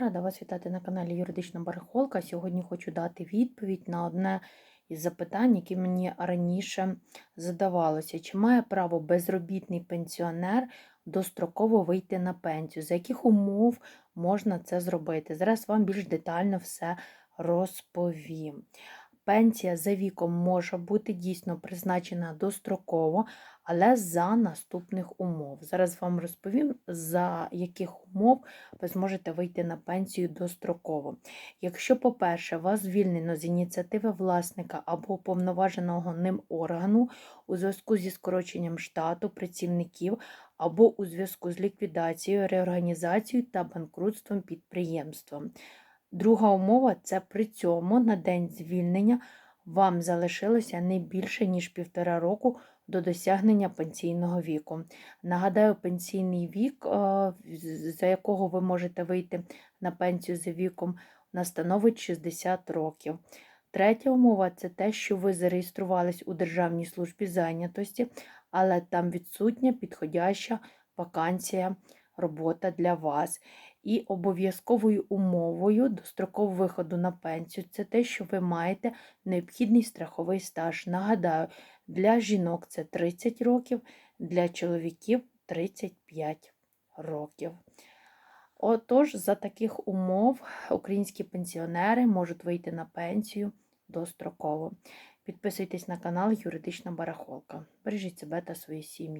Рада вас вітати на каналі Юридична Барахолка. Сьогодні хочу дати відповідь на одне із запитань, які мені раніше задавалося. Чи має право безробітний пенсіонер достроково вийти на пенсію? За яких умов можна це зробити? Зараз вам більш детально все розповім. Пенсія за віком може бути дійсно призначена достроково, але за наступних умов. Зараз вам розповім, за яких умов ви зможете вийти на пенсію достроково. Якщо, по-перше, вас звільнено з ініціативи власника або уповноваженого ним органу у зв'язку зі скороченням штату працівників або у зв'язку з ліквідацією, реорганізацією та банкрутством підприємства. Друга умова це при цьому на день звільнення вам залишилося не більше, ніж півтора року до досягнення пенсійного віку. Нагадаю, пенсійний вік, е, за якого ви можете вийти на пенсію за віком, настановить 60 років. Третя умова це те, що ви зареєструвались у Державній службі зайнятості, але там відсутня підходяща вакансія робота для вас. І обов'язковою умовою дострокового виходу на пенсію це те, що ви маєте необхідний страховий стаж. Нагадаю, для жінок це 30 років, для чоловіків 35 років. Отож, за таких умов українські пенсіонери можуть вийти на пенсію достроково. Підписуйтесь на канал Юридична Барахолка. Бережіть себе та свої сім'ї.